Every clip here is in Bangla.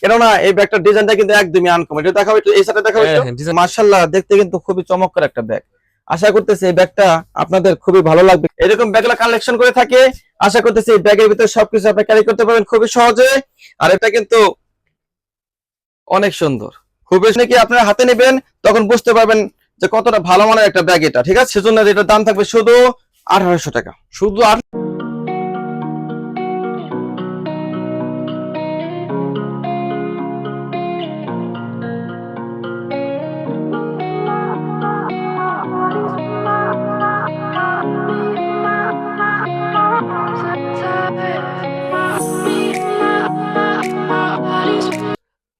কেননা এই ব্যাগটার ডিজাইনটা কিন্তু একদমই আনকমন এটা দেখাবো একটু এই সাথে দেখাবো মার্শাল্লাহ দেখতে কিন্তু খুবই চমৎকার একটা ব্যাগ। আশা করতেছি এই ব্যাগটা আপনাদের খুবই ভালো লাগবে। এরকম ব্যাগগুলো কালেকশন করে থাকে। আশা করতেছি এই ব্যাগের ভিতরে সবকিছু আপনি ক্যারি করতে পারবেন খুবই সহজে। আর এটা কিন্তু অনেক সুন্দর। খুব বেশি নাকি আপনারা হাতে নেবেন তখন বুঝতে পারবেন যে কতটা ভালো মানের একটা ব্যাগ এটা ঠিক আছে? সেজন্য এটার দাম থাকবে শুধু আঠারোশো টাকা। শুধু আর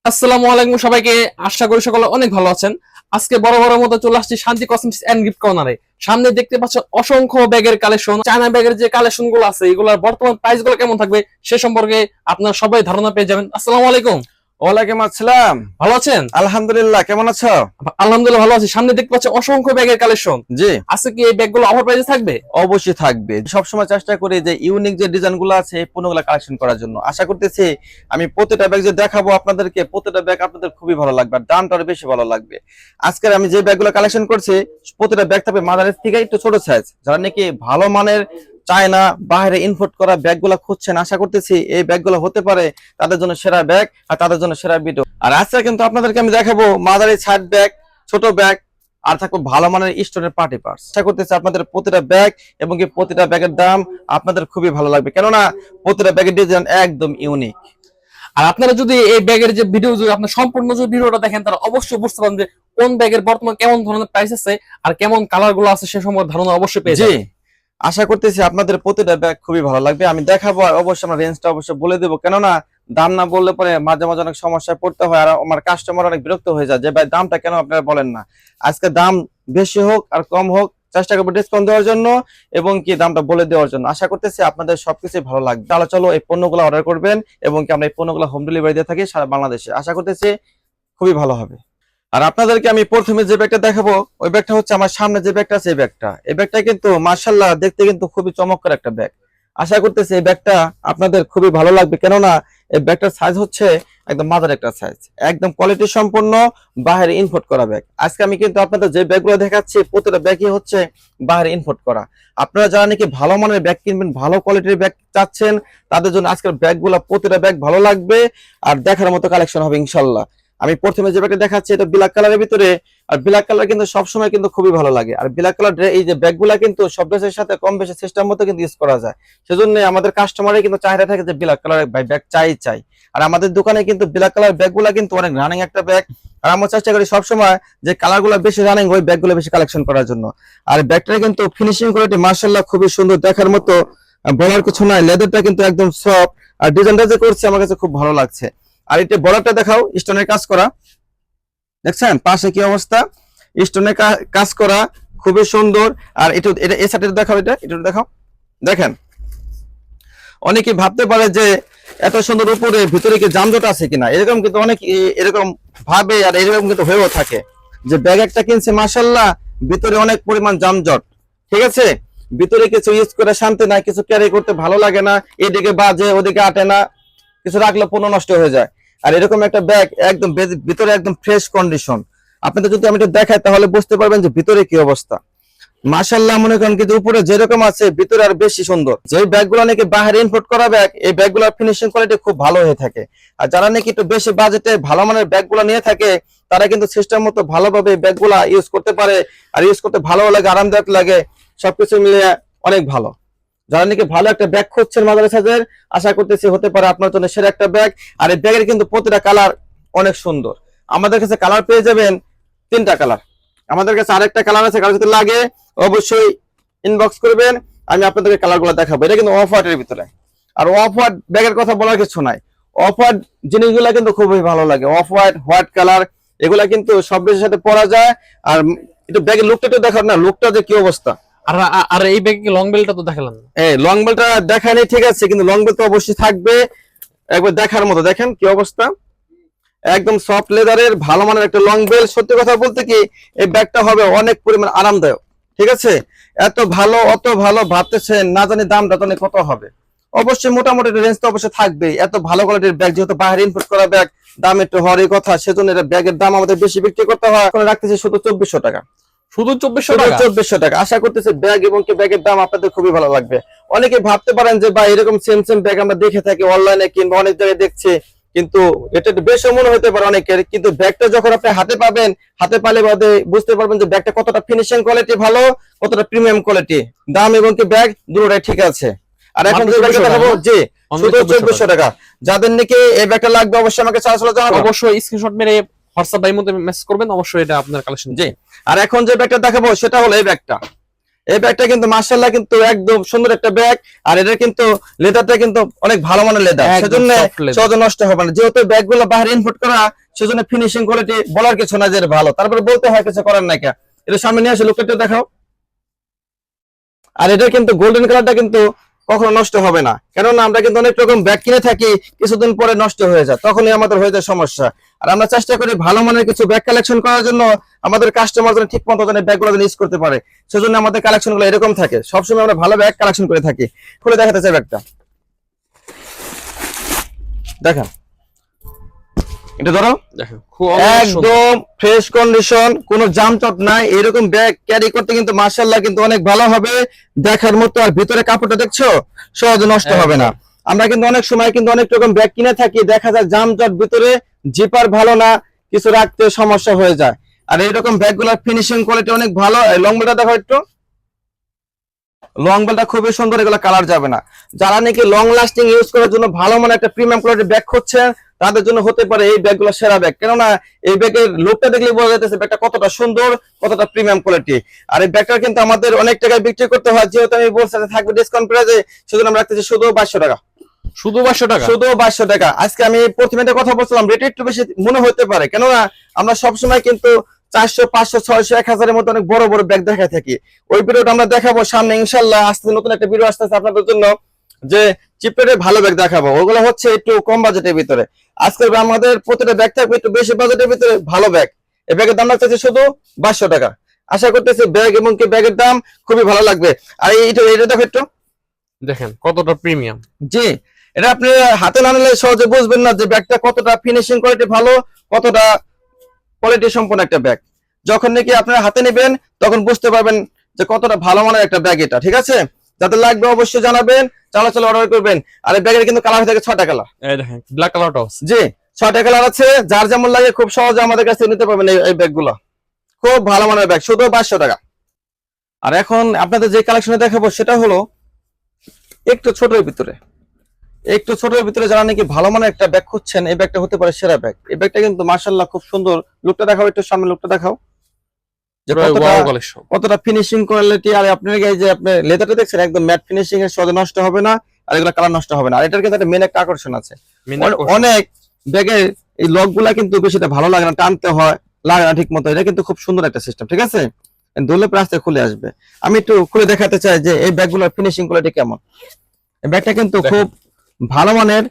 আসসালামু আলাইকুম সবাইকে। আশা করি সকলে অনেক ভালো আছেন। আজকে বড় বড় মতো চলে আসছি শান্তি কসমেটিক্স এন্ড গিফট কর্নারে। সামনে দেখতে পাচ্ছেন অসংখ্য ব্যাগের কালেকশন। চায়না ব্যাগের যে কালেকশনগুলো আছে, এগুলোর বর্তমান প্রাইসগুলো কেমন থাকবে সে সম্পর্কে আপনারা সবাই ধারণা পেয়ে যাবেন। আসসালামু আলাইকুম। ওয়ালাইকুম আসসালাম। ভালো আছেন? আলহামদুলিল্লাহ কেমন আছো? আলহামদুলিল্লাহ ভালো আছি। সামনে দেখতে পাচ্ছেন অসংখ্য ব্যাগের কালেকশন জি। আজকে কি এই ব্যাগগুলো অফার প্রাইসে থাকবে? অবশ্যই থাকবে। সবসময় চেষ্টা করি যে ইউনিক যে ডিজাইনগুলো আছে পণ্যগুলো কালেকশন করার জন্য। আশা করতেছি আমি প্রতিটা ব্যাগ যে দেখাবো আপনাদেরকে প্রতিটা ব্যাগ আপনাদের খুবই ভালো লাগবে আর দামটা আরও বেশি ভালো লাগবে। আজকের আমি যে ব্যাগগুলো কালেকশন করছি প্রতিটা ব্যাগ থাকবে মাদারের থেকে একটু ছোট সাইজ যারা নাকি ভালো মানের চায়না বাইরে ইনপোর্ট করা ব্যাগগুলো খুঁজছেন আশা করতেছি এই ব্যাগগুলো হতে পারে তাদের জন্য সেরা ব্যাগ আর তাদের জন্য সেরা ভিডিও আর আজকে কিন্তু আপনাদেরকে আমি দেখাবো মাদারের সাইড ব্যাগ ছোট ব্যাগ আর থাকবে ভালো মানের স্টোনের পার্টি পার্টস আশা করতেছি আপনাদের প্রতিটা ব্যাগ এবং কি প্রতিটা ব্যাগের দাম আপনাদের খুবই ভালো লাগবে। কেননা প্রতিটা ব্যাগের ডিজাইন একদম ইউনিক আর আপনারা যদি এই ব্যাগের যে ভিডিও যদি আপনার সম্পূর্ণ যদি ভিডিওটা দেখেন তারা অবশ্যই বুঝতে পারবেন যে কোন ব্যাগের বর্তমান কেমন ধরনের প্রাইস আছে আর কেমন কালারগুলো আছে সে সম্পর্কে ধারণা অবশ্যই পেয়ে যাবেন। আশা করতেছি আপনাদের প্রতিটা ব্যাগ খুবই ভালো লাগবে। আমি দেখাবো আর অবশ্যই আমরা রেঞ্জটা অবশ্যই বলে দেবো। কেননা দাম না বললে পরে মাঝে মাঝে অনেক সমস্যায় পড়তে হয় আর আমার কাস্টমার অনেক বিরক্ত হয়ে যায় যে, ভাই, দামটা কেন আপনারা বলেন না? আজকে দাম বেশি হোক আর কম হোক, চেষ্টা করব ডিসকাউন্ট দেওয়ার জন্য এবং কি দামটা বলে দেওয়ার জন্য। আশা করতেছি আপনাদের সবকিছুই ভালো লাগবে। তাহলে চলো এই পণ্যগুলো অর্ডার করবেন এবং কি আমরা এই পণ্যগুলো হোম ডেলিভারি দিয়ে থাকি সারা বাংলাদেশে। আশা করতেছি খুবই ভালো হবে। আর আপনাদেরকে আমি প্রথমে যে ব্যাগটা দেখাবো, ওই ব্যাগটা হচ্ছে আমার সামনে যে ব্যাগটা আছে, এই ব্যাগটা। এই ব্যাগটা কিন্তু মার্শাল্লাহ দেখতে কিন্তু খুবই চমৎকার একটা ব্যাগ। আশা করতেছি এই ব্যাগটা আপনাদের খুবই ভালো লাগবে। কেননা, এই ব্যাগটার সাইজ হচ্ছে একদম মাদার একটা সাইজ একদম কোয়ালিটি সম্পন্ন বাইরে ইনপোর্ট করা ব্যাগ। আজকে আমি কিন্তু আপনাদের যে ব্যাগগুলো দেখাচ্ছি, প্রতিটা ব্যাগই হচ্ছে বাইরে ইনপোর্ট করা। আপনারা যারা নাকি ভালো মানের ব্যাগ কিনবেন, ভালো কোয়ালিটির ব্যাগ চাচ্ছেন, তাদের জন্য আজকের ব্যাগগুলো, প্রতিটা ব্যাগ ভালো লাগবে। আর দেখার মতো কালেকশন হবে ইনশাল্লাহ আমি প্রথমে যে ব্যাগটা দেখাচ্ছি, এটা ব্ল্যাক কালারের ভিতরে। আর ব্ল্যাক কালার কিন্তু সবসময় কিন্তু খুবই ভালো লাগে। আর ব্ল্যাক কালার এই যে ব্যাগগুলা কিন্তু সব দেশের সাথে কম বেশি সিস্টেম মতো কিন্তু ইউজ করা যায়। সেজন্য আমাদের কাস্টমারের কিন্তু চাহিদা থাকে যে ব্ল্যাক কালারের ব্যাগ চাই চাই। আর আমাদের দোকানে কিন্তু ব্ল্যাক কালার ব্যাগগুলা কিন্তু অনেক রানিং একটা ব্যাগ আর আমরা চেষ্টা করি সবসময় যে কালারগুলো বেশি রানিং ওই ব্যাগগুলো বেশি কালেকশন করার জন্য। আর ব্যাগটা কিন্তু ফিনিশিং কোয়ালিটি মার্শাল্লাহ খুবই সুন্দর দেখার মতো। বলার কিছু নাই লেদারটা কিন্তু একদম সফট আর ডিজাইনটা যে করছে, আমার কাছে খুব ভালো লাগছে। আর এটা বর্ডারটা দেখাও স্টোনের কাজ করা। দেখছেন? পাশে কি অবস্থা? স্টোনের কাজ করা, খুবই সুন্দর। আর একটু এটা, এই সাইডে দেখাও এটা এটা দেখাও। দেখেন? অনেকে ভাবতে পারে যে এত সুন্দর উপরে, ভিতরে কি যানজট আছে কিনা? এরকম কিন্তু অনেক এরকম ভাবে আর এরকম কিন্তু হয়েও থাকে যে ব্যাগ একটা কিনছে মাসাল্লাহ ভিতরে অনেক পরিমাণ যানজট। ঠিক আছে? ভিতরে কিছু ইউজ করে শান্তি নাই, কিছু ক্যারি করতে ভালো লাগে না, এদিকে বাজে, ওদিকে আটে না, কিছু রাখলে পুনঃ নষ্ট হয়ে যায়। আর এরকম একটা ব্যাগ একদম ভিতরে একদম ফ্রেশ কন্ডিশন আপনাদের যদি আমি একটু দেখাই, তাহলে বুঝতে পারবেন যে ভিতরে কি অবস্থা। মাশাল্লাহ মনে করেন কিন্তু উপরে যেরকম আছে, ভিতরে আর বেশি সুন্দর। যে ব্যাগগুলো নাকি বাইরে ইনপোর্ট করা ব্যাগ এই ব্যাগ ব্যাগগুলোর ফিনিশিং কোয়ালিটি খুব ভালো হয়ে থাকে। আর যারা নাকি একটু বেশি বাজেটে ভালো মানের ব্যাগ ব্যাগগুলো নিয়ে থাকে, তারা কিন্তু সিস্টেম মতো ভালোভাবে ব্যাগগুলা ইউজ করতে পারে। আর ইউজ করতে ভালো লাগে, আরামদায়ক লাগে, সবকিছু মিলিয়ে অনেক ভালো। যারা নাকি ভালো একটা ব্যাগ খুঁজছেন মাদ্রাসাদের, আশা করতেছি হতে পারে আপনার জন্য সেরা একটা ব্যাগ। আর এই ব্যাগের কিন্তু প্রতিটা কালার অনেক সুন্দর। আমাদের কাছে কালার পেয়ে যাবেন তিনটা কালার। আমাদের কাছে আরেকটা কালার আছে কালার যদি লাগে অবশ্যই ইনবক্স করবেন। আমি আপনাদেরকে কালারগুলো দেখাবো। এটা কিন্তু অফ হোয়াইটের ভিতরে। আর অফ হোয়াইট ব্যাগের কথা বলার কিছু নাই। অফ হোয়াইট জিনিসগুলো কিন্তু খুবই ভালো লাগে। অফ হোয়াইট হোয়াইট কালার এগুলা কিন্তু সব কিছুর সাথে পরা যায়। আর একটু ব্যাগের লুকটা একটু দেখার না। লুকটা যে কি অবস্থা? আর, আর- এই ব্যাগে লং বেলটা তো দেখালাম। এই লং বেলটা দেখানি ঠিক আছে, কিন্তু লং বেল তো অবশ্যই থাকবে। একবার দেখার মতো, দেখেন কি অবস্থা। একদম সফট লেদারের ভালো মানের একটা লং বেল সত্যি কথা বলতে কি, এই ব্যাগটা হবে অনেক পরিমাণ আরামদায়ক, ঠিক আছে? এত ভালো, অত ভালো ভাবতেছেন না জানি দামটা জানি কত হবে। অবশ্যই মোটামুটি রেঞ্জ তো অবশ্যই থাকবে এত ভালো কোয়ালিটির ব্যাগ যেহেতু বাইরে ইনপুট করা ব্যাগ দাম একটু হওয়ারই কথা, সেজন্য এটা ব্যাগের দাম আমাদের বেশি বিক্রি করতে হয়। এখন রাখতেছে শুধু চব্বিশশো টাকা। শুধু চব্বিশশো টাকা। চব্বিশশো টাকা। আশা করতেছি ব্যাগ এবং ব্যাগের দাম আপনাদের খুবই ভালো লাগবে। অনেকে ভাবতে পারেন যে বা এরকম সেম সেম ব্যাগ আমরা দেখে থাকি অনলাইনে কিংবা অনেক জায়গায় দেখছি। কিন্তু এটা বেশি মনে হতে পারে অনেকের। কিন্তু ব্যাগটা যখন আপনি হাতে পাবেন হাতে পালে বাদে বুঝতে পারবেন যে ব্যাগটা কতটা ফিনিশিং কোয়ালিটি ভালো কতটা প্রিমিয়াম কোয়ালিটি দাম এবং কি ব্যাগ দুটোটাই ঠিক আছে। আর এখন যে ব্যাগটা 2400 দেখাবো টাকা? শুধু চব্বিশশো টাকা। যাদের নাকি এই ব্যাগটা লাগবে অবশ্যই আমাকে জানাবেন। অবশ্যই স্ক্রিনশট মেরে হোয়াটসঅ্যাপ বাই মধ্যে মেসেজ করবেন অবশ্যই এটা আপনার কালেকশন জি। আর এখন যে ব্যাগটা দেখাবো সেটা হলো এই ব্যাগটা। এই ব্যাগটা কিন্তু মার্শাল্লাহ কিন্তু একদম সুন্দর একটা ব্যাগ আর এটা কিন্তু লেদারটা কিন্তু অনেক ভালো মানের লেদার সেজন্য সহজে নষ্ট হবে না। যেহেতু ব্যাগগুলো বাইরে ইনপুট করা সেজন্য ফিনিশিং কোয়ালিটি বলার কিছু না যে ভালো। তারপরে বলতে হয় কিছু করার নাই কে এটা সামনে নিয়ে আসে লোকটা দেখাও। আর এটা কিন্তু গোল্ডেন কালারটা কিন্তু কখনো নষ্ট হবে না। কেননা আমরা কিন্তু অনেক রকম ব্যাগ কিনে থাকি, কিছুদিন পরে নষ্ট হয়ে যায়, তখনই আমাদের হয়ে যায় সমস্যা। আর আমরা চেষ্টা করি ভালো মানের কিছু ব্যাগ কালেকশন করার জন্য আমাদের কাস্টমার যেন ঠিক মতো যেন ব্যাগগুলো ইউজ করতে পারে। সেজন্য আমাদের কালেকশনগুলো এরকম থাকে, সবসময় আমরা ভালো ব্যাগ কালেকশন করে থাকি। খুলে দেখাতে চাই ব্যাগটা। দেখেন এটা ধরো। একদম ফ্রেশ কন্ডিশন কোনো জামচট নাই এরকম ব্যাগ ক্যারি করতে কিন্তু মার্শাল্লাহ কিন্তু অনেক ভালো হবে। দেখার মতো আর ভিতরে কাপড়টা দেখছ? সহজে নষ্ট হবে না। আমরা কিন্তু অনেক সময় কিন্তু অনেক রকম ব্যাগ কিনে থাকি দেখা যায় জামচট ভিতরে জিপার ভালো না কিছু রাখতে সমস্যা হয়ে যায়। আর এইরকম ব্যাগগুলার ফিনিশিং কোয়ালিটি অনেক ভালো লং বেলটা দেখো একটু। লং বেলটা খুবই সুন্দর এগুলো কালার যাবে না। যারা নাকি লং লাস্টিং ইউজ করার জন্য ভালো মানে একটা প্রিমিয়াম কোয়ালিটির ব্যাগ খুঁজছেন তাদের জন্য হতে পারে এই ব্যাগগুলো সেরা ব্যাগ কেননা এই ব্যাগের লুকটা দেখলে বোঝা যাচ্ছে ব্যাগটা কতটা সুন্দর কতটা প্রিমিয়াম কোয়ালিটি আর এই ব্যাগটা কিন্তু আমাদের অনেক টাকায় বিক্রি করতে হয় যেহেতু আমি বলছি থাকবে ডিসকাউন্ট প্রাইজে সেজন্য আমরা রাখতেছি শুধু বাইশশো টাকা। শুধু বাইশশো টাকা? শুধু বাইশশো টাকা। আজকে আমি প্রথমে কথা বলছিলাম রেট একটু বেশি মনে হতে পারে। কেননা আমরা সবসময় কিন্তু চারশো পাঁচশো ছয়শো এক হাজারের মতো অনেক বড় বড় ব্যাগ দেখা থাকি। ওই ভিডিওটা আমরা দেখাবো সামনে ইনশাল্লাহ। আসতে নতুন একটা ভিডিও আসতেছে আপনাদের জন্য যে চিপরেটের ভালো ব্যাগ দেখাবো। ওগুলো হচ্ছে একটু কম বাজেটের ভিতরে। আজকের আমাদের প্রতিটা ব্যাগ থাকবে একটু বেশি বাজেটের ভিতরে ভালো ব্যাগ এই ব্যাগের দাম রাখতেছে শুধু বাইশশো টাকা। আশা করতেছি ব্যাগ এবং কি ব্যাগের দাম খুবই ভালো লাগবে। আর এইটা এটা দেখো একটু। দেখেন কতটা প্রিমিয়াম জি এটা আপনি হাতে না নিলে সহজে বুঝবেন না যে ব্যাগটা কতটা ফিনিশিং কোয়ালিটি ভালো কতটা কোয়ালিটি সম্পন্ন একটা ব্যাগ যখন নাকি আপনারা হাতে নেবেন তখন বুঝতে পারবেন যে কতটা ভালো মানের একটা ব্যাগ এটা ঠিক আছে? যাদের লাগবে অবশ্যই জানাবেন চলাচল অর্ডার করবেন। আর এই ব্যাগের কিন্তু কালার থাকে ছটা কালার ব্ল্যাক কালারটাও জি ছটা কালার আছে যার যেমন লাগে খুব সহজে আমাদের কাছে নিতে পারবেন এই- ব্যাগগুলো খুব ভালো মানের ব্যাগ শুধু বাইশশো টাকা। আর এখন আপনাদের যে কালেকশনে দেখাবো সেটা হলো একটু ছোটের ভিতরে। একটু ছোটের ভিতরে যারা নাকি ভালো মানের একটা ব্যাগ খুঁজছেন এই ব্যাগটা হতে পারে সেরা ব্যাগ এই ব্যাগটা কিন্তু মার্শাল্লাহ খুব সুন্দর। লুকটা দেখাও একটু সামনে লুকটা দেখাও। কতটা- ফিনিশিং কোয়ালিটি আর আপনার এই যে আপনি লেদারটা দেখছেন একদম ম্যাট ফিনিশিং এর সহজে নষ্ট হবে না আর এগুলো কালার নষ্ট হবে না। আর এটার কিন্তু একটা মেন একটা আকর্ষণ আছে। অনেক ব্যাগের এই লকগুলা কিন্তু বেশিটা ভালো লাগে না টানতে হয় লাগে না ঠিক মতো এটা কিন্তু খুব সুন্দর একটা সিস্টেম ঠিক আছে? দোলে প্লাস্টে খুলে আসবে। আমি একটু খুলে দেখাতে চাই যে এই ব্যাগগুলোর ফিনিশিং কোয়ালিটি কেমন। ব্যাগটা কিন্তু খুব ভালো মানের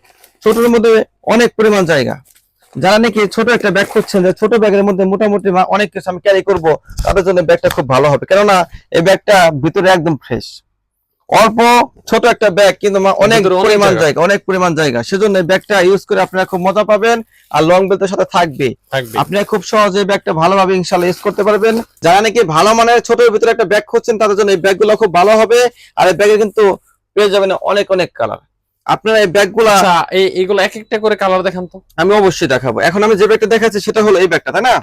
ছোটর মধ্যে অনেক পরিমাণ জায়গা। যারা নাকি ছোট একটা ব্যাগ খুঁজছেন যে ছোট ব্যাগের মধ্যে মোটামুটি অনেক কিছু আমি ক্যারি করব তাদের জন্য ব্যাগটা খুব ভালো হবে। কেননা এই ব্যাগটা ভিতরে একদম ফ্রেশ অল্প ছোট একটা ব্যাগ কিন্তু অনেক পরিমাণ জায়গা। অনেক পরিমাণ জায়গা। সেজন্য ব্যাগটা ইউজ করে আপনারা খুব মজা পাবেন আর লং বেল্টের সাথে থাকবে। থাকবে। আপনি খুব সহজে ব্যাগটা ভালোভাবে ইনশাল্লাহ ইউজ করতে পারবেন। যারা নাকি ভালো মানের ছোটের ভিতরে একটা ব্যাগ খুঁজছেন তাদের জন্য এই ব্যাগগুলো খুব ভালো হবে। আর এই ব্যাগে কিন্তু পেয়ে যাবেন অনেক অনেক কালার আপনারা এই ব্যাগগুলা আচ্ছা এই এগুলো এক একটা করে কালার দেখান তো। আমি অবশ্যই দেখাবো। এখন আমি যে ব্যাগটা দেখাচ্ছি সেটা হলো এই ব্যাগটা তাই না?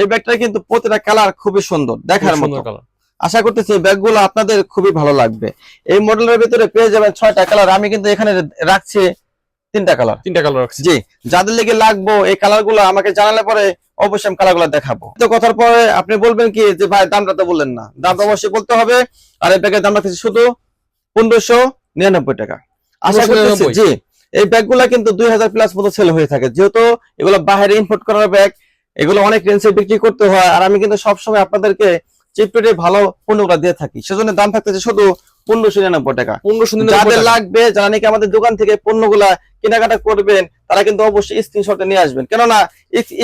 এই ব্যাগটা কিন্তু প্রতিটা কালার খুবই সুন্দর দেখার মতো। কালার আশা করতেছি এই ব্যাগগুলো আপনাদের খুবই ভালো লাগবে। এই মডেলের ভিতরে পেয়ে যাবেন ছয়টা কালার আমি কিন্তু এখানে রাখছি তিনটা কালার তিনটা কালার রাখছি। জি যাদের লেগে লাগবো এই কালারগুলো আমাকে জানালে পরে অবশ্যই আমি কালারগুলো দেখাবো। তো কথার পরে আপনি বলবেন কি যে ভাই দামটা তো বললেন না। দামটা অবশ্যই বলতে হবে। আর এই ব্যাগের দাম রাখছি শুধু পনেরোশো নিরানব্বই টাকা। আশা করতেছি জি। এই ব্যাগগুলা কিন্তু দুই হাজার প্লাস মতো সেল হয়ে থাকে। যেহেতু এগুলো বাইরে ইম্পোর্ট করার ব্যাগ এগুলো অনেক রেঞ্জে বিক্রি করতে হয়। আর আমি কিন্তু সবসময় আপনাদেরকে চিপ রেটে ভালো পণ্যগুলো দিয়ে থাকি। সেজন্য দাম থাকতেছে শুধু পনেরোশো নিরানব্বই টাকা। পনেরোশো যাদের লাগবে যারা নাকি আমাদের দোকান থেকে পণ্যগুলা কেনাকাটা করবেন তারা কিন্তু অবশ্যই স্ক্রিনশটে নিয়ে আসবেন। কেননা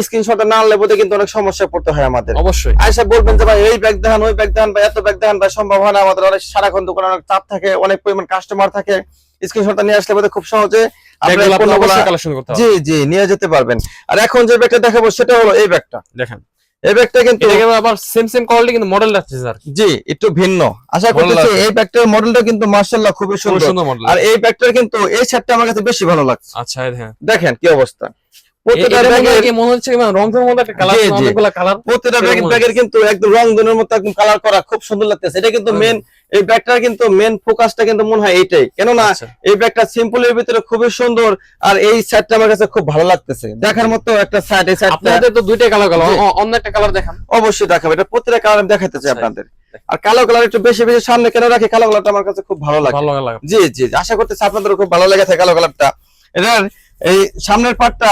স্ক্রিনশটে না আনলে বোধহয় কিন্তু অনেক সমস্যা পড়তে হয় আমাদের। অবশ্যই। আয়সা বলবেন যে ভাই এই ব্যাগ দেখান ওই ব্যাগ দেখান বা এত ব্যাগ দেখান বা সম্ভব হয় না। আমাদের অনেক সারাক্ষণ দোকানে অনেক চাপ থাকে অনেক পরিমাণ কাস্টমার থাকে। স্ক্রিনশটটা নিয়ে আসলে বোধহয় খুব সহজে জি জি নিয়ে যেতে পারবেন। আর এখন যে ব্যাগটা দেখাবো সেটা হলো এই ব্যাগটা দেখেন। এই ব্যাগটা কিন্তু আবার সেম সেম কোয়ালিটি কিন্তু মডেল আছে স্যার জি একটু ভিন্ন। আশা করতেছি এই ব্যাগটার মডেলটা কিন্তু মাশাআল্লাহ খুবই খুব সুন্দর। সুন্দর আর এই ব্যাগটার কিন্তু এই সেটটা আমার কাছে বেশি ভালো লাগছে। আচ্ছা দেখেন। দেখেন কি অবস্থা। প্রত্যেকটা এটা মনে ব্যাগের হয় কি মনে হচ্ছে কি মানে একটা কালার জি, জি। অনেকগুলো কালার প্রত্যেকটা ব্যাগের কিন্তু একদম রং মতো একদম কালার করা খুব সুন্দর লাগতেছে। এটা কিন্তু মেন এই ব্যাগটার কিন্তু মেন ফোকাসটা কিন্তু মনে হয় এইটাই। কেননা আচ্ছা। এই ব্যাগটা সিম্পলের ভিতরে খুবই সুন্দর আর এই সেটটা আমার কাছে খুব ভালো লাগতেছে। দেখার মতো একটা সেট এই সেটটা আপনাদের তো দুইটা কালার কালার অন্য একটা কালার দেখান। অবশ্যই দেখাবো। এটা প্রত্যেকটা কালার আমি দেখাতে চাই আচ্ছা। আপনাদের। আর কালো কালার একটু বেশি বেশি সামনে কেন রাখি? কালো কালারটা আমার কাছে খুব ভালো লাগে। ভালো লাগে। জি জি জি, আশা করতেছি আপনাদের খুব ভালো লেগেছে কালো কালারটা এটার এই সামনের পার্টটা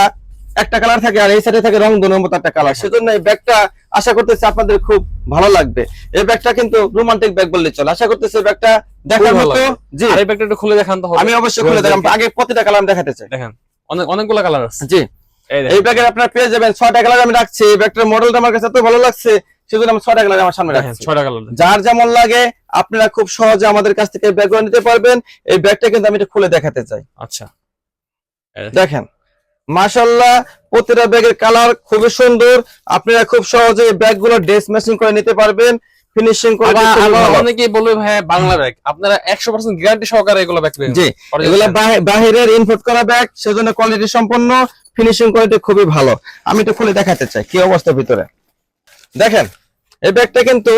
একটা কালার থাকে আর এই সাইডে থাকে রং ধনুর মতো একটা কালার সেজন্য এই ব্যাগটা আশা করতেছি আপনাদের খুব ভালো লাগবে। এই ব্যাগটা কিন্তু রোমান্টিক ব্যাগ বললে চলে। আশা করতেছি এই ব্যাগটা দেখার মতো জি। এই ব্যাগটা একটু খুলে দেখান তো। আমি অবশ্যই খুলে দেখাম। আগে প্রতিটা কালার দেখাতে চাই। দেখেন অনেক অনেকগুলো কালার আছে। জি। এই ব্যাগের আপনারা পেয়ে যাবেন ছয়টা কালার আমি রাখছি। এই ব্যাগটার মডেলটা আমার কাছে এত ভালো লাগছে সেজন্য আমি ছয়টা কালার আমার সামনে রাখছি। ছয়টা কালার যার যেমন লাগে আপনারা খুব সহজে আমাদের কাছ থেকে ব্যাগগুলো নিতে পারবেন। এই ব্যাগটা কিন্তু আমি একটু খুলে দেখাতে চাই। আচ্ছা। দেখেন। মাশাল্লাহ প্রতিটা ব্যাগের কালার খুবই সুন্দর। আপনারা খুব সহজে ব্যাগগুলো ড্রেস ম্যাচিং করে নিতে পারবেন। ফিনিশিং করে আবার খুবই আবার ভালো। অনেকেই বলবে ভাই বাংলা ব্যাগ। আপনারা একশো পার্সেন্ট গ্যারান্টি সহকারে এগুলো ব্যাগ পেয়ে জি এগুলো বাহি- বাহিরের ইনপুট করা ব্যাগ সেজন্য কোয়ালিটি সম্পন্ন ফিনিশিং কোয়ালিটি খুবই ভালো। আমি একটু খুলে দেখাতে চাই কি অবস্থা ভিতরে? দেখেন এই ব্যাগটা কিন্তু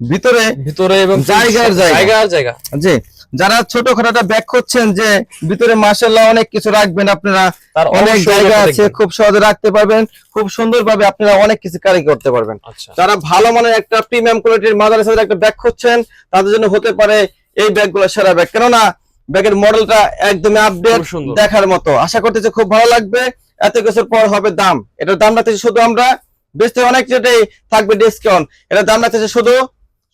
ভিতরে ভিতরে এবং জায়গার জায়গা। জায়গা। আর জায়গা। জি যারা ছোট খাটো ব্যাগ করছেন যে ভিতরে মার্শাল্লাহ অনেক কিছু রাখবেন আপনারা তার অনেক জায়গা আছে খুব সহজে রাখতে পারবেন খুব সুন্দরভাবে আপনারা অনেক কিছু ক্যারি করতে পারবেন। আচ্ছা। যারা ভালো মানের একটা প্রিমিয়াম কোয়ালিটির মাদারের একটা ব্যাগ খুঁজছেন তাদের জন্য হতে পারে এই ব্যাগগুলো সেরা ব্যাগ কেননা ব্যাগের মডেলটা একদমই আপডেট দেখার মতো। আশা করতেছি খুব ভালো লাগবে। এত কিছুর পর হবে দাম। এটার দাম রাখতেছি শুধু আমরা বেচতে অনেক রেটেই থাকবে ডিসকাউন্ট এটার দাম রাখতেছি শুধু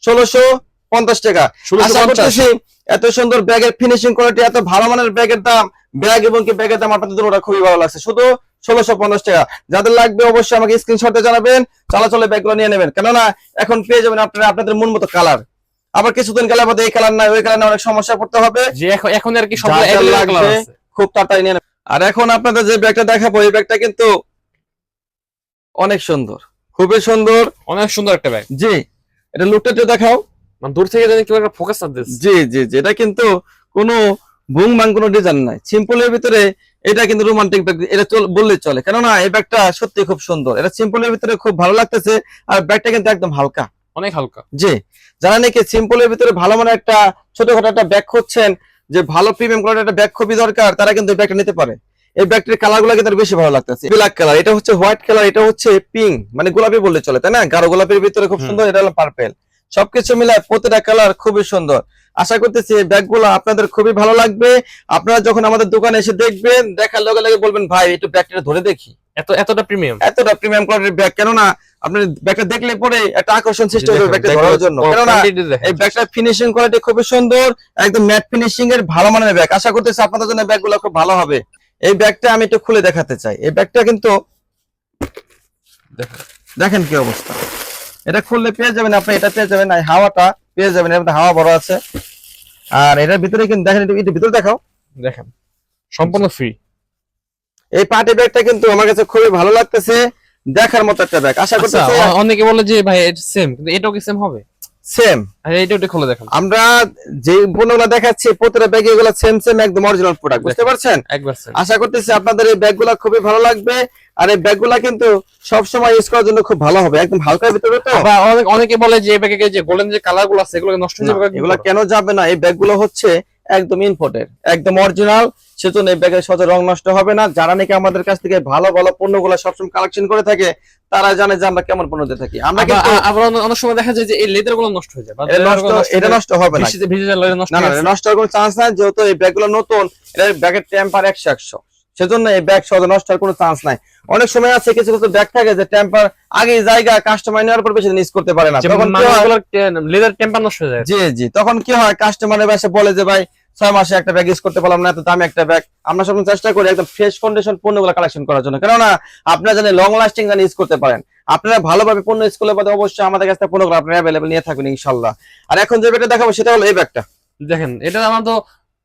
ষোলোশো পঞ্চাশ টাকা। আশা করতেছি এত সুন্দর ব্যাগের ফিনিশিং কোয়ালিটি এত ভালো মানের ব্যাগের দাম ব্যাগ এবং কি ব্যাগের দাম আপনাদের দুটোটা খুবই ভালো লাগছে। শুধু ষোলোশো পঞ্চাশ টাকা। যাদের লাগবে অবশ্যই আমাকে স্ক্রিনশটে জানাবেন চলাচলে ব্যাগগুলো নিয়ে নেবেন। কেননা এখন পেয়ে যাবেন আপনারা আপনাদের মন মতো কালার আবার কিছুদিন গেলে আমাদের এই কালার নাই ওই কালার অনেক সমস্যা পড়তে হবে। যে এখন আর কি লাগবে খুব তাড়াতাড়ি নিয়ে। আর এখন আপনাদের যে ব্যাগটা দেখাবো এই ব্যাগটা কিন্তু অনেক সুন্দর। খুবই সুন্দর। অনেক সুন্দর একটা ব্যাগ। জি এটা লুকটা দেখাও। মানে দূর থেকে যদি কেউ একটা ফোকাস না জি জি জি এটা কিন্তু কোনো বুং বাং কোনো ডিজাইন নাই। সিম্পলের ভিতরে এটা কিন্তু রোমান্টিক ব্যাগ এটা চল বললে চলে। কেননা এই ব্যাগটা সত্যি খুব সুন্দর। এটা সিম্পলের ভিতরে খুব ভালো লাগতেছে আর ব্যাগটা কিন্তু একদম হালকা। অনেক হালকা। জি যারা নাকি সিম্পলের ভিতরে ভালো মানে একটা ছোটখাটো একটা ব্যাগ খুঁজছেন যে ভালো প্রিমিয়াম কোয়ালিটির একটা ব্যাগ খুবই দরকার তারা কিন্তু ব্যাগটা নিতে পারে। এই ব্যাগটির কালারগুলো কিন্তু বেশি ভালো লাগতেছে। ব্ল্যাক কালার এটা হচ্ছে হোয়াইট কালার এটা হচ্ছে পিঙ্ক মানে গোলাপি বললে চলে তাই না? গাঢ় গোলাপের ভিতরে খুব সুন্দর এটা হলো পার্পেল সবকিছু মিলায় প্রতিটা কালার খুবই সুন্দর। আশা করতেছি এই ব্যাগগুলো আপনাদের খুবই ভালো লাগবে। আপনারা যখন আমাদের দোকানে এসে দেখবেন দেখার লগে লগে বলবেন ভাই একটু ব্যাগটা ধরে দেখি। এত এতটা প্রিমিয়াম এতটা প্রিমিয়াম কোয়ালিটির ব্যাগ। কেননা আপনি ব্যাগটা দেখলে পরে একটা আকর্ষণ সৃষ্টি হবে ব্যাগটা ধরার জন্য। কেননা এই ব্যাগটা ফিনিশিং কোয়ালিটি খুবই সুন্দর একদম ম্যাট ফিনিশিং এর ভালো মানের ব্যাগ। আশা করতেছি আপনাদের জন্য ব্যাগগুলো খুব ভালো হবে। এই ব্যাগটা আমি একটু খুলে দেখাতে চাই। এই ব্যাগটা কিন্তু দেখেন কি অবস্থা। এটা খুললে পেয়ে যাবেন আপনি এটা পেয়ে যাবেন এই হাওয়াটা পেয়ে যাবেন এর মধ্যে হাওয়া বড় আছে। আর এটার ভিতরে কিন্তু দেখেন একটু একটু ভিতরে দেখাও। দেখেন সম্পূর্ণ ফ্রি এই পার্টি ব্যাগটা কিন্তু আমার কাছে খুবই ভালো লাগতেছে। দেখার মতো একটা ব্যাগ আশা আচ্ছা করতেছি অনেকে বলে যে ভাই এটা সেম কিন্তু এটাও কি সেম হবে? সেম আর এটা ওটা খুলে দেখেন। আমরা যে পণ্যগুলো দেখাচ্ছি প্রতিটা ব্যাগে এগুলো সেম সেম একদম অরিজিনাল প্রোডাক্ট বুঝতে পারছেন? একবার আশা করতেছি আপনাদের এই ব্যাগগুলা খুবই ভালো লাগবে। আর এই ব্যাগগুলা কিন্তু সব সময় ইউজ করার জন্য খুব ভালো হবে একদম হালকার ভিতরে তো? অনেক অনেকে বলে যে ব্যাগে যে গোল্ডেন যে কালারগুলো আছে এগুলো নষ্ট হয়ে যাবে। এগুলা কেন যাবে না? এই ব্যাগগুলো হচ্ছে একদম ইম্পোর্টেড একদম অরিজিনাল সেজন্য এই ব্যাগের সহজে রং নষ্ট হবে না। যারা নাকি আমাদের কাছ থেকে ভালো ভালো পণ্যগুলো সবসময় কালেকশন করে থাকে তারা জানে যে আমরা কেমন পণ্য দিয়ে থাকি। আমরা কিন্তু আবার- আবার অনেক- সময় দেখা যায় যে এই লেদারগুলো নষ্ট হয়ে যায় এটা নষ্ট হবে না। নষ্ট হওয়ার কোনো চান্স নাই যেহেতু এই ব্যাগগুলো নতুন এটার ব্যাগের টেম্পার একশো একশো। সেজন্য এই ব্যাগ সহজে নষ্ট হওয়ার কোনো চান্স নাই। অনেক সময় আছে কিছু কিছু ব্যাগ থাকে যে টেম্পার আগে জায়গা কাস্টমার নেওয়ার পর বেশি ইউজ করতে পারে না। তখন হয়? লেদার টেম্পার নষ্ট হয়ে যায়। জি জি। তখন কি হয়? কাস্টমারের বাসে বলে যে ভাই ছয় মাসে একটা ব্যাগ ইউজ করতে পারলাম না এত দামি একটা ব্যাগ আমরা সবসময় চেষ্টা করি একদম ফ্রেশ কন্ডিশন পণ্যগুলো কালেকশন করার জন্য। কেননা আপনারা জানেন লং লাস্টিং জানি ইউজ করতে পারেন। আপনারা ভালোভাবে পণ্য ইউজ করলে পরে অবশ্যই আমাদের কাছে পণ্যগুলো আপনারা অ্যাভেলেবল নিয়ে থাকবেন ইনশাল্লাহ। আর এখন যে ব্যাগটা দেখাবো সেটা হলো এই ব্যাগটা দেখেন এটা আমার তো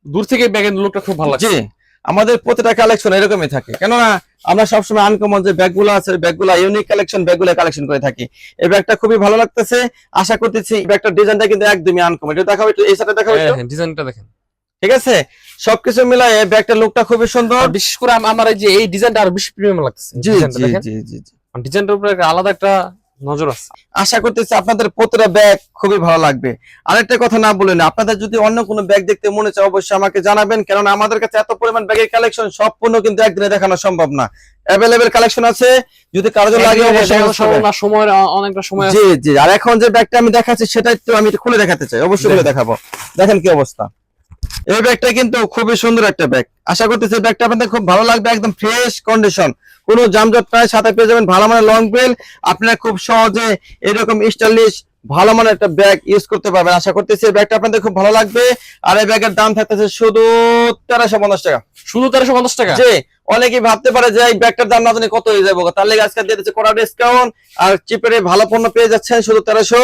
দূর থেকে ব্যাগের লুকটা খুব ভালো লাগছে। জি। আমাদের প্রতিটা কালেকশন এরকমই থাকে। কেননা আমরা সবসময় আনকমন যে ব্যাগগুলো আছে ব্যাগগুলো ইউনিক কালেকশন ব্যাগগুলো কালেকশন করে থাকি। এই ব্যাগটা খুবই ভালো লাগতেছে। আশা করতেছি এই ব্যাগটার ডিজাইনটা কিন্তু একদমই আনকমন এটা দেখাবো একটু এই সাথে দেখাবো ডিজাইনটা দেখেন। ঠিক আছে? সবকিছু মিলাই ব্যাগটার লুকটা খুবই সুন্দর। বিশেষ করে আমার এই যে এই ডিজাইনটা আরও বেশি প্রিমিয়াম লাগছে জি ডিজাইনটা দেখেন। জি জি জি। ডিজাইনটার উপরে আলাদা একটা নজর আছে। আশা করতেছি আপনাদের প্রতিটা ব্যাগ খুবই ভালো লাগবে। আরেকটা কথা না বলেন আপনাদের যদি অন্য কোনো ব্যাগ দেখতে মনে চায় অবশ্যই আমাকে জানাবেন কেননা আমাদের কাছে এত পরিমাণ ব্যাগের কালেকশন সব পণ্য কিন্তু একদিনে দেখানো সম্ভব না। অ্যাভেলেবেল কালেকশন আছে যদি কারও লাগে সময়ের অনেকটা সময় জি জি আর এখন যে ব্যাগটা আমি দেখাচ্ছি সেটা একটু আমি খুলে দেখাতে চাই অবশ্যই খুলে দেখাবো। দেখেন কি অবস্থা। এই ব্যাগটা কিন্তু খুবই সুন্দর একটা ব্যাগ আশা করতেছি ব্যাগটা আপনাদের খুব ভালো লাগবে একদম ফ্রেশ কন্ডিশন কোনো জামজট নাই সাথে পেয়ে যাবেন ভালো মানের লং বেল আপনারা খুব সহজে এরকম স্টাইলিশ ভালো মানের একটা ব্যাগ ইউজ করতে পারবেন। আশা করতেছি এই ব্যাগটা আপনাদের খুব ভালো লাগবে। আর এই ব্যাগের দাম থাকতেছে শুধু তেরোশো পঞ্চাশ টাকা। শুধু তেরোশো পঞ্চাশ টাকা? যে অনেকেই ভাবতে পারে যে এই ব্যাগটার দাম না জানি কত হয়ে যাব। তার লেগে আজকে দিয়ে দিচ্ছে কড়া ডিসকাউন্ট আর চিপের ভালো পণ্য পেয়ে যাচ্ছেন শুধু তেরোশো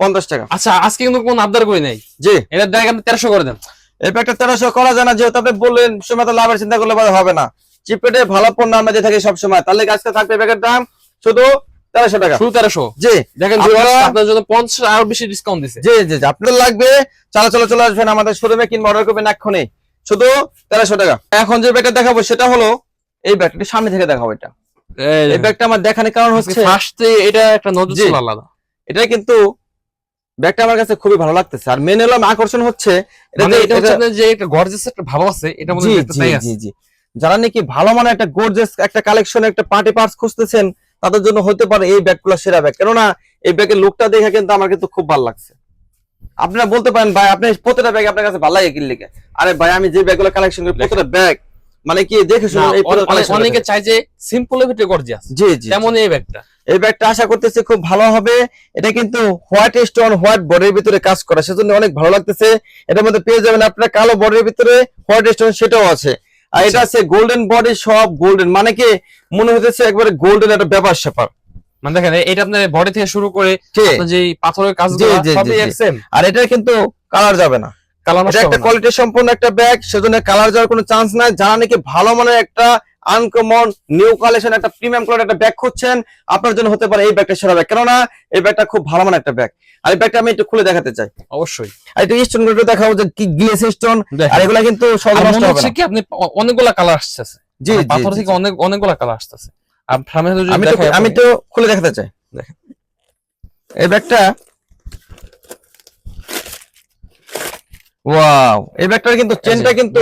পঞ্চাশ টাকা। আচ্ছা আজকে কিন্তু কোন আবদার করি নাই। জি। এটা দেখ আপনি তেরোশো করে দেন এই ব্যাগটা তেরোশো করা যায় না যেহেতু আপনি বললেন সময় তো লাভের চিন্তা করলে হবে না। চিপেটে ভালো পণ্য আমরা দিয়ে থাকি সবসময়। তার লেগে আজকে থাকবে ব্যাগের দাম শুধু তেরোশো টাকা। শুধু তেরোশো? জি। দেখেন আপনার জন্য পঞ্চাশ আরও বেশি ডিসকাউন্ট দিছে। জি জি আপনার লাগবে চলাচল চলে আসবেন আমাদের শোরুমে অর্ডার করবেন এক্ষুনি। শুধু তেরোশো টাকা। এখন যে ব্যাগটা দেখাবো সেটা হলো এই ব্যাগটা সামনে থেকে দেখাবো এটা। এই ব্যাগটা আমার দেখানোর কারণ হচ্ছে ফার্স্টে এটা একটা নজর ছিল আলাদা। এটা কিন্তু ব্যাগটা আমার কাছে খুবই ভালো লাগতেছে। আর মেন হলো আকর্ষণ হচ্ছে এটা মানে যে- এটা হচ্ছে যে একটা গর্জিয়াস একটা ভাব আছে এটা মধ্যে জি জি জি। যারা নাকি ভালো মানে একটা গোর্জেস একটা কালেকশন একটা পার্টি পার্টস খুঁজতেছেন তাদের জন্য হতে পারে এই ব্যাগগুলো সেরা ব্যাগ। কেননা এই ব্যাগের লুকটা দেখে কিন্তু আমার কিন্তু খুব ভালো লাগছে। আপনারা বলতে পারেন ভাই আপনি প্রতিটা ব্যাগ আপনার কাছে ভালো লাগে কি? লিখে আরে ভাই আমি যে ব্যাগগুলো কালেকশন করি প্রতিটা ব্যাগ মানে কি দেখে শুনে অনেকে। চায় যে সিম্পল ভিতরে গর্জিয়াস জি জি তেমন এই ব্যাগটা। এই ব্যাগটা আশা করতেছি খুব ভালো হবে। এটা কিন্তু হোয়াইট স্টোন হোয়াইট বডির ভিতরে কাজ করা। সেজন্য অনেক ভালো লাগতেছে। এটার মধ্যে পেয়ে যাবেন আপনার কালো বডির ভিতরে হোয়াইট স্টোন সেটাও আছে। আর এটা আছে গোল্ডেন বডি সব গোল্ডেন মানে কি মনে হতেছে একবারে গোল্ডেন একটা ব্যাপার স্যাপার। মানে দেখেন এটা আপনার বডি থেকে শুরু করে যে পাথরের কাজ। আর এটা কিন্তু কালার যাবে না। কালার একটা কোয়ালিটি সম্পূর্ণ একটা ব্যাগ সেজন্য কালার যাওয়ার কোনো চান্স নাই। যারা নাকি ভালো মানের একটা আনকমন নিউ কালেকশন একটা প্রিমিয়াম কোয়ালিটি একটা ব্যাগ খুঁজছেন আপনার জন্য হতে পারে এই ব্যাগটা সেরা ব্যাগ কেননা এই ব্যাগটা খুব ভালো মানের একটা ব্যাগ আর এই ব্যাগটা আমি একটু খুলে দেখাতে চাই। অবশ্যই। আর একটু স্টোনগুলো দেখাবো যে কি গ্লেস স্টোন আর এগুলা কিন্তু হবে না। কি আপনি অনেকগুলা কালার আসতেছে। জি মানে জি, পাথর থেকে অনেক অনেকগুলা কালার যদি আমি তো আমি তো খুলে দেখাতে চাই। দেখেন। এই ব্যাগটা ওয়াও এই ব্যাগটার কিন্তু চেনটা কিন্তু।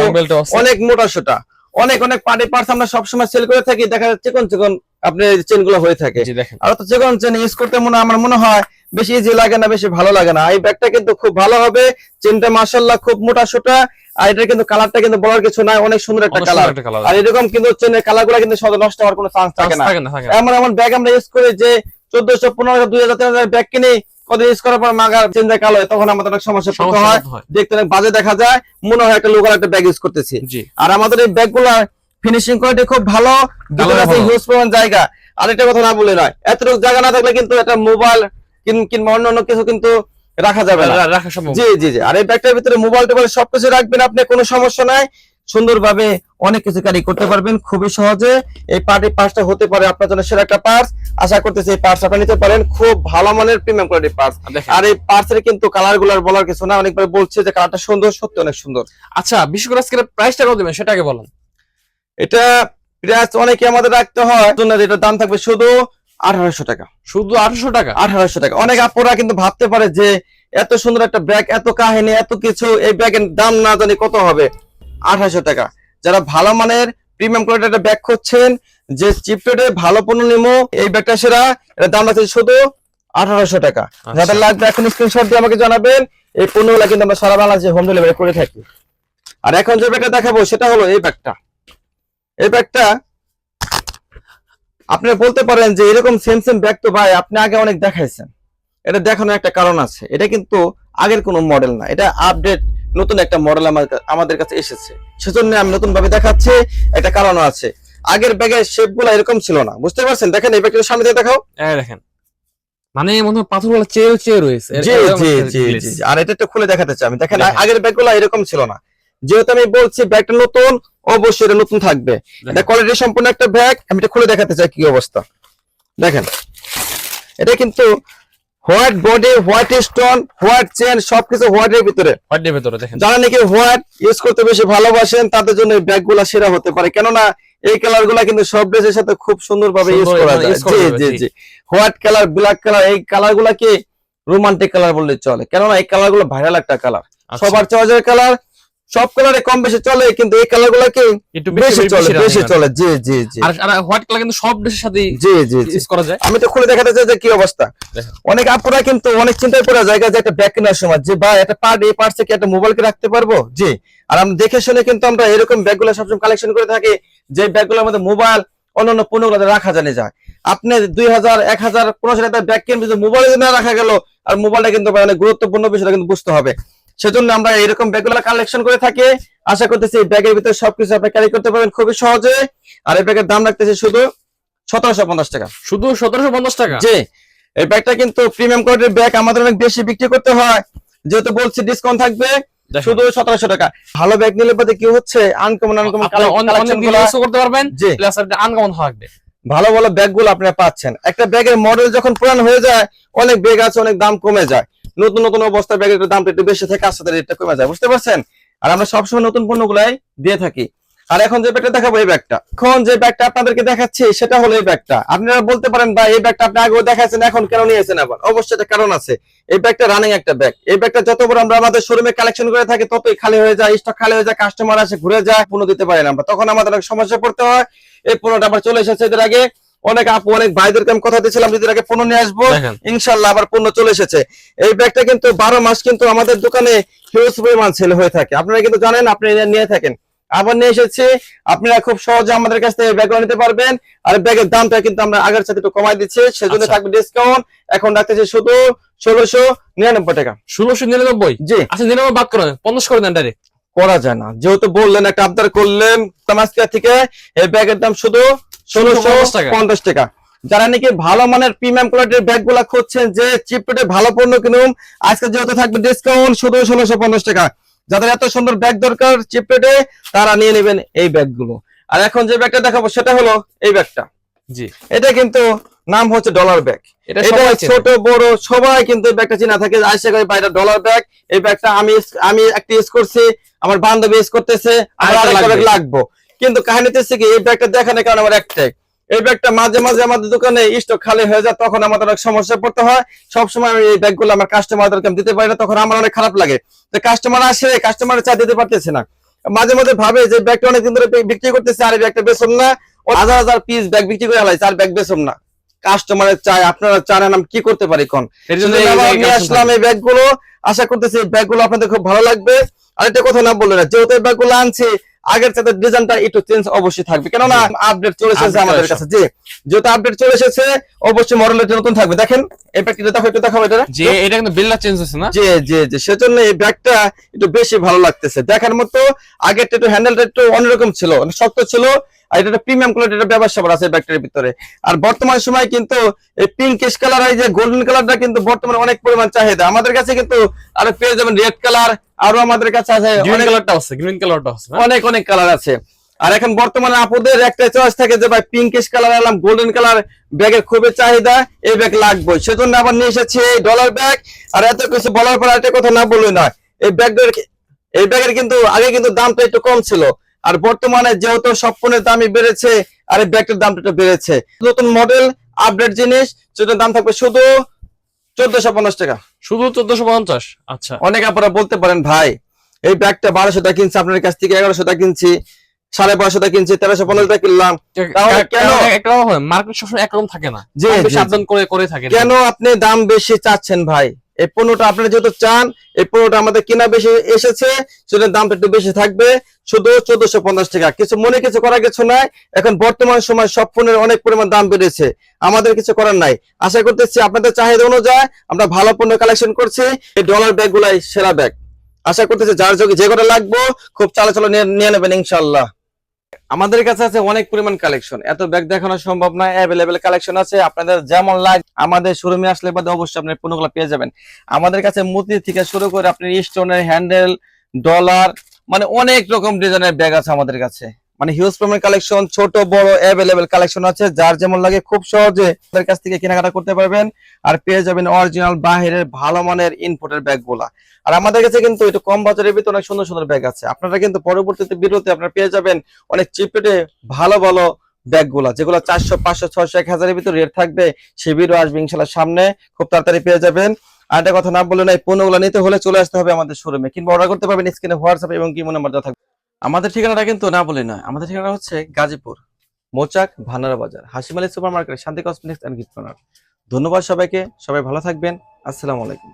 অনেক মোটা সোটা। অনেক অনেক পার্টি পার্টস আমরা সবসময় সেল করে থাকি। দেখা যাচ্ছে চিকন চিকন আপনি চেনগুলো হয়ে থাকে। আর তো চিকন চেন ইউজ করতে মনে আমার মনে হয় বেশি ইজি লাগে না বেশি ভালো লাগে না। এই ব্যাগটা কিন্তু খুব ভালো হবে। চেনটা মাশাল্লাহ খুব মোটা সোটা। আর এটা কিন্তু কালারটা কিন্তু বলার কিছু নাই অনেক সুন্দর একটা কালার আর এরকম কিন্তু চেনের কালারগুলা কিন্তু সহজে নষ্ট হওয়ার কোনো চান্স থাকে না। এমন এমন ব্যাগ আমরা ইউজ করি যে চোদ্দশো পনেরো দুই হাজার তিন হাজার ব্যাগ কিনে কত ইউজ করার পর মাগার চেঞ্জ কালো হয় তখন আমাদের অনেক সমস্যা পড়তে হয়। হয়। দেখতে অনেক বাজে দেখা যায় মনে হয় একটা লোকাল একটা ব্যাগ ইউজ করতেছি। আর আমাদের এই ব্যাগ ফিনিশিং কোয়ালিটি খুব ভালো ভিতরে আছে হিউজ পরিমাণ জায়গা। আর একটা কথা না বলে নয় এতটুকু জায়গা না থাকলে কিন্তু একটা মোবাইল কিংবা অন্য অন্য কিছু কিন্তু রাখা যাবে না। রাখা সম্ভব জি জি জি। আর এই ব্যাগটার ভিতরে মোবাইল টোবাইল সবকিছু রাখবেন আপনি কোনো সমস্যা নাই। সুন্দরভাবে অনেক কিছু ক্যারি করতে পারবেন খুবই সহজে। এই পার্টি পার্সটা হতে পারে আপনার জন্য সেরা একটা পার্স। আশা করতেছি এই পার্স আপনি নিতে পারেন খুব ভালো মানের প্রিমিয়াম কোয়ালিটির পার্স। আর এই পার্সের কিন্তু কালারগুলার বলার কিছু না অনেকবার বলছে যে কালারটা সুন্দর সত্যি অনেক সুন্দর। আচ্ছা বিশেষ করে আজকে প্রাইসটা কত দেবেন সেটাকে বলেন। এটা প্রাইস অনেকে আমাদের রাখতে হয় এটার দাম থাকবে শুধু আঠারোশো টাকা। শুধু আঠারোশো টাকা? আঠারোশো টাকা। অনেক আপুরা কিন্তু ভাবতে পারে যে এত সুন্দর একটা ব্যাগ এত কাহিনী এত কিছু এই ব্যাগের দাম না জানি কত হবে। আঠারোশো টাকা। যারা ভালো মানের প্রিমিয়াম কোয়ালিটির একটা ব্যাগ খুঁজছেন যে চিপ রেটে ভালো পণ্য নিমো এই ব্যাগটা সেরা এটার দাম আছে শুধু আঠারোশো টাকা। আচ্ছা। যাদের লাগবে এখন স্ক্রিনশট দিয়ে আমাকে জানাবেন এই পণ্যগুলো কিন্তু আমরা সারা বাংলাদেশে হোম ডেলিভারি করে থাকি। আর এখন যে ব্যাগটা দেখাবো সেটা হলো এই ব্যাগটা এই ব্যাগটা আপনি বলতে পারেন যে এরকম সেম সেম ব্যাগ তো ভাই আপনি আগে অনেক দেখাইছেন। এটা দেখানোর একটা কারণ আছে। এটা কিন্তু আগের কোনো মডেল না। এটা আপডেট নতুন একটা মডেল আমাদের কাছে এসেছে। সেজন্য আমি নতুন ভাবে দেখাচ্ছি একটা কারণও আছে। আগের ব্যাগের শেপগুলো এরকম ছিল না। বুঝতে পারছেন? দেখেন এই ব্যাগটা সামনে দিয়ে দেখাও। এই দেখেন। মানে মনে হয় পাথরগুলো চেয়ে চেয়ে রয়েছে। জি জি জি জি আর এটা একটু খুলে দেখাতে চাই আমি। দেখেন। আগের ব্যাগগুলো এরকম ছিল না। যেহেতু আমি বলছি ব্যাগটা নতুন অবশ্যই এটা নতুন থাকবে। এটা। কোয়ালিটি সম্পূর্ণ একটা ব্যাগ আমি এটা খুলে দেখাতে চাই কি অবস্থা। দেখেন। এটা কিন্তু white body white stone white chain সবকিছু হোয়াইটের ভিতরে। হোয়াইটের ভিতরে দেখেন। যারা নাকি হোয়াইট ইউজ করতে বেশি ভালোবাসেন তাদের জন্য এই ব্যাগগুলো সেরা হতে পারে। কেননা এই কালারগুলা কিন্তু সব ড্রেসের সাথে খুব সুন্দর ভাবে ইউজ করা যায় জি জি জি। জি। হোয়াইট কালার ব্ল্যাক কালার এই কালার গুলাকে রোমান্টিক কালার বললে চলে। কেননা এই কালারগুলো ভাইরাল একটা কালার। আচ্ছা, সবার চয়েসের কালার সব কালারে কম বেশি চলে কিন্তু এই কালারগুলা কি একটু বেশি চলে বেশি চলে জি জি জি। আর আর হোয়াইট কালার কিন্তু সব ড্রেসের সাথে জি জি ইউজ করা যায়। আমি তো খুলে দেখাতে চাই যে কি অবস্থা। অনেক আপুরা কিন্তু অনেক চিন্তায় পড়ে যায় যে একটা ব্যাগ কেনার সময় যে ভাই একটা পার্ট এই পার্টসে কি একটা মোবাইল কে রাখতে পারব? জি। আর আমরা দেখে শুনে কিন্তু আমরা এরকম ব্যাগগুলো সবসময় কালেকশন করে থাকি যে ব্যাগগুলোর মধ্যে মোবাইল অন্যান্য পণ্যগুলো রাখা জানে যায়। আপনি দুই হাজার এক হাজার পনেরোশো টাকা ব্যাগ কিনবে মোবাইল না রাখা গেল আর মোবাইলটা কিন্তু অনেক গুরুত্বপূর্ণ বিষয়টা কিন্তু বুঝতে হবে। সেজন্য আমরা এরকম ব্যাগগুলো কালেকশন করে থাকি। আশা করতেছি এই ব্যাগের ভিতরে সবকিছু আপনি ক্যারি করতে পারবেন খুবই সহজে। আর এই ব্যাগের দাম রাখতেছে শুধু সতেরোশো পঞ্চাশ টাকা। শুধু সতেরোশো পঞ্চাশ টাকা? জি। এই ব্যাগটা কিন্তু প্রিমিয়াম কোয়ালিটির ব্যাগ আমাদের অনেক বেশি বিক্রি করতে হয়। যেহেতু বলছি ডিসকাউন্ট থাকবে শুধু সতেরোশো টাকা। ভালো ব্যাগ নিলে পরে কি হচ্ছে? আনকমন আনকমন করতে পারবেন আনকমন থাকবে। ভালো ভালো ব্যাগগুলো আপনারা পাচ্ছেন। একটা ব্যাগের মডেল যখন পুরান হয়ে যায় অনেক ব্যাগ আছে অনেক দাম কমে যায়। নতুন নতুন অবস্থা ব্যাগের দামটা একটু বেশি থাকে, আস্তে রেটটা কমে যায়, বুঝতে পারছেন? আর আমরা সবসময় নতুন পণ্যগুলাই দিয়ে থাকি। আর এখন যে ব্যাগটা দেখাবো, এই ব্যাগটা। এখন যে ব্যাগটা আপনাদেরকে দেখাচ্ছি, সেটা হলো এই ব্যাগটা। আপনারা বলতে পারেন, ভাই, এই ব্যাগটা আপনি আগেও দেখাচ্ছেন এখন কেন নিয়েছেন আবার? অবশ্যই একটা কারণ আছে। এই ব্যাগটা রানিং একটা ব্যাগ। এই ব্যাগটা যতবার আমরা আমাদের শোরুমে কালেকশন করে থাকি, ততই খালি হয়ে যায় স্টক খালি হয়ে যায় কাস্টমার আসে, ঘুরে যায়, পণ্য দিতে পারে না আমরা। তখন আমাদের অনেক সমস্যা পড়তে হয়। এই পণ্যটা আবার চলে এসেছে এদের আগে। অনেক আপু অনেক ভাইদেরকে আমি কথা দিয়েছিলাম এদের আগে পণ্য নিয়ে আসব। ইনশাল্লাহ আবার পণ্য চলে এসেছে। এই ব্যাগটা কিন্তু বারো মাস কিন্তু আমাদের দোকানে হিউজ পরিমাণ সেল হয়ে থাকে। আপনারা কিন্তু জানেন আপনি নিয়ে থাকেন। আবার নিয়ে এসেছি আপনারা খুব সহজে আমাদের কাছ থেকে ব্যাগগুলো নিতে পারবেন। আর ব্যাগের দামটা কিন্তু আমরা আগের সাথে একটু কমাই দিচ্ছি সেজন্য আচ্ছা। থাকবে ডিসকাউন্ট এখন রাখতেছি শুধু ষোলোশো নিরানব্বই টাকা। ষোলোশো নিরানব্বই? জি। আচ্ছা নিরানব্বই বাদ করেন পঞ্চাশ করে দেন ডাইরেক্ট করা যায় না। যেহেতু বললেন একটা আবদার করলেন তামাস্কা থেকে এই ব্যাগের দাম শুধু ষোলোশো 150 টাকা। পঞ্চাশ টাকা। যারা নাকি ভালো মানের প্রিমিয়াম কোয়ালিটির ব্যাগগুলা খুঁজছেন যে চিপ রেটে ভালো পণ্য কিনুন আজকে যেহেতু থাকবে ডিসকাউন্ট শুধু ষোলোশো পঞ্চাশ টাকা। যাদের এত সুন্দর ব্যাগ দরকার চিপ রেটে তারা নিয়ে নেবেন এই ব্যাগগুলো আর এখন যে ব্যাগটা দেখাবো সেটা হলো এই ব্যাগটা। জি। এটা কিন্তু নাম হচ্ছে ডলার ব্যাগ এটা ছোট বড় সবাই কিন্তু এই ব্যাগটা চেনা। থাকে আশা করি বাইরে ডলার ব্যাগ এই ব্যাগটা আমি আমি একটা ইউজ করছি আমার বান্ধবী ইউজ করতেছে আমার আরেকটা ব্যাগ লাগবে। কিন্তু কাহিনীতে কি এই ব্যাগটা দেখানোর কারণ আমার একটাই এই ব্যাগটা মাঝে মাঝে আমাদের দোকানে স্টক খালি হয়ে যায় তখন আমাদের অনেক সমস্যা পড়তে হয়। সবসময় আমি এই ব্যাগগুলো আমার কাস্টমারদেরকে আমি দিতে পারি না তখন আমার অনেক খারাপ লাগে। যে কাস্টমার আসে কাস্টমার চা দিতে পারতেছে না। মাঝে মাঝে ভাবে যে ব্যাগটা অনেকদিন ধরে বিক্রি করতেছে আর এই ব্যাগটা বেসম না। হাজার হাজার পিস ব্যাগ বিক্রি করে হালাইছে আর ব্যাগ বেসম না। কাস্টমারের চাই আপনারা চান আমি কি করতে পারি কোন আসলাম এই ব্যাগগুলো আশা করতেছি ব্যাগগুলো আপনাদের খুব ভালো লাগবে। আর আরেকটা কথা না বললেন যেহেতু এই ব্যাগগুলো আনছি আগের সাথে ডিজাইনটা একটু চেঞ্জ অবশ্যই থাকবে। কেননা আপডেট চলে এসেছে আমাদের কাছে। জি যেহেতু আপডেট চলে এসেছে অবশ্যই মডেলটা নতুন থাকবে। দেখেন এই ব্যাগটা দেখো একটু দেখাবো এটা যে এটা কিন্তু বিল্ডার চেঞ্জ হচ্ছে না? জি জি জি সেজন্য এই ব্যাগটা একটু বেশি ভালো লাগতেছে। দেখার মতো আগেরটা একটু হ্যান্ডেলটা একটু অন্যরকম ছিল অনেক শক্ত ছিল। আর এটা একটা প্রিমিয়াম কোয়ালিটির ব্যবসা আছে এই ব্যাগটার ভিতরে। আর বর্তমান সময় কিন্তু এই পিঙ্কিশ কালার এই যে গোল্ডেন কালারটা কিন্তু বর্তমানে অনেক পরিমাণ চাহিদা। আমাদের কাছে কিন্তু আরও পেয়ে যাবেন রেড কালার আরও আমাদের কাছে আছে গ্রিন কালারটা আছে গ্রিন কালারটা আছে অনেক অনেক কালার আছে। আর এখন বর্তমানে আপুদের একটা চয়েস থাকে যে ভাই পিঙ্কিশ কালার এলাম গোল্ডেন কালার ব্যাগের খুবই চাহিদা এই ব্যাগ লাগবে সেজন্য আবার নিয়ে এসেছি ডলার ব্যাগ আর এত কিছু বলার পর একটা কথা না বললে নয় এই ব্যাগের এই ব্যাগের কিন্তু আগে কিন্তু দামটা একটু কম ছিল। আর বর্তমানে যেহেতু সব ফোনের দামই বেড়েছে আর এই ব্যাগটার দামটা বেড়েছে। নতুন মডেল আপডেট জিনিস সেটার দাম থাকবে শুধু চোদ্দশো পঞ্চাশ টাকা। শুধু চোদ্দশো পঞ্চাশ? আচ্ছা। অনেক আপনারা বলতে পারেন ভাই এই ব্যাগটা বারোশো টাকা কিনছি আপনার কাছ থেকে এগারোশো টাকা কিনছি সাড়ে বারোশো টাকা কিনছি তেরোশো পনেরো টাকা কিনলাম। মার্কেট সবসময় একরকম থাকে না। আপডাউন করে করে থাকে কেন আপনি দাম বেশি চাচ্ছেন ভাই? এই পণ্যটা আপনারা যেহেতু চান, এই পণ্যটা আমাদের কেনা বেশি এসেছে সেটার দামটা একটু বেশি থাকবে। শুধু চোদ্দশো পঞ্চাশ টাকা। কিছু মনে কিছু করার কিছু নাই। এখন বর্তমান সময় সব ফোনের অনেক পরিমাণ দাম বেড়েছে। আমাদের কিছু করার নাই। আশা করতেছি আপনাদের চাহিদা অনুযায়ী আমরা ভালো পণ্য কালেকশন করছি। এই ডলার ব্যাগ গুলাই সেরা ব্যাগ আশা করতেছি যার যোগে যে কটা লাগবো, খুব চালা চলো নিয়ে নিয়ে নেবেন ইনশাল্লাহ আমাদের কাছে আছে অনেক পরিমাণ কালেকশন এত ব্যাগ দেখানো সম্ভব না অ্যাভেলেবেল কালেকশন আছে। আপনাদের যেমন লাগ, আমাদের শোরুমে আসলে বাদে অবশ্যই আপনি পণ্যগুলো পেয়ে যাবেন। আমাদের কাছে মূর্তি থেকে শুরু করে আপনি স্টোনের হ্যান্ডেল ডলার মানে অনেক রকম ডিজাইনের ব্যাগ আছে আমাদের কাছে। মানে হিউজ পরিমাণ কালেকশন ছোট, বড় অ্যাভেলেবেল কালেকশন আছে, যার যেমন লাগে খুব সহজে আমাদের কাছ থেকে কেনাকাটা করতে পারবেন আর পেয়ে যাবেন অরিজিনাল বাহিরের ভালো মানের ইনপুটের ব্যাগগুলা। আর আমাদের কাছে কিন্তু একটু কম বাজারের ভিতরে অনেক সুন্দর সুন্দর ব্যাগ আছে। আপনারা কিন্তু পরবর্তীতে বিরতি আপনারা পেয়ে যাবেন অনেক চিপ রেটে ভালো ভালো ব্যাগগুলা, যেগুলো চারশো, পাঁচশো, ছয়শো, এক হাজারের ভিতরে রেট থাকবে। সে ভিডিও আসবে ইনশাল্লাহ সামনে, খুব তাড়াতাড়ি পেয়ে যাবেন। আর একটা কথা না বলে নাই, পণ্যগুলো নিতে হলে চলে আসতে হবে আমাদের শোরুমে কিংবা অর্ডার করতে পারবেন স্ক্রিনে হোয়াটসঅ্যাপ এবং কি নাম্বার দেওয়া থাকবে। আমাদের ঠিকানাটা কিন্তু না বলে নয়। আমাদের ঠিকানা হচ্ছে Gazipur, Mouchak, Bhandara Bazar, হাসিমালি super market Shanti cosmetics and gift ধন্যবাদ সবাইকে, সবাই ভালো থাকবেন। আসসালামু আলাইকুম।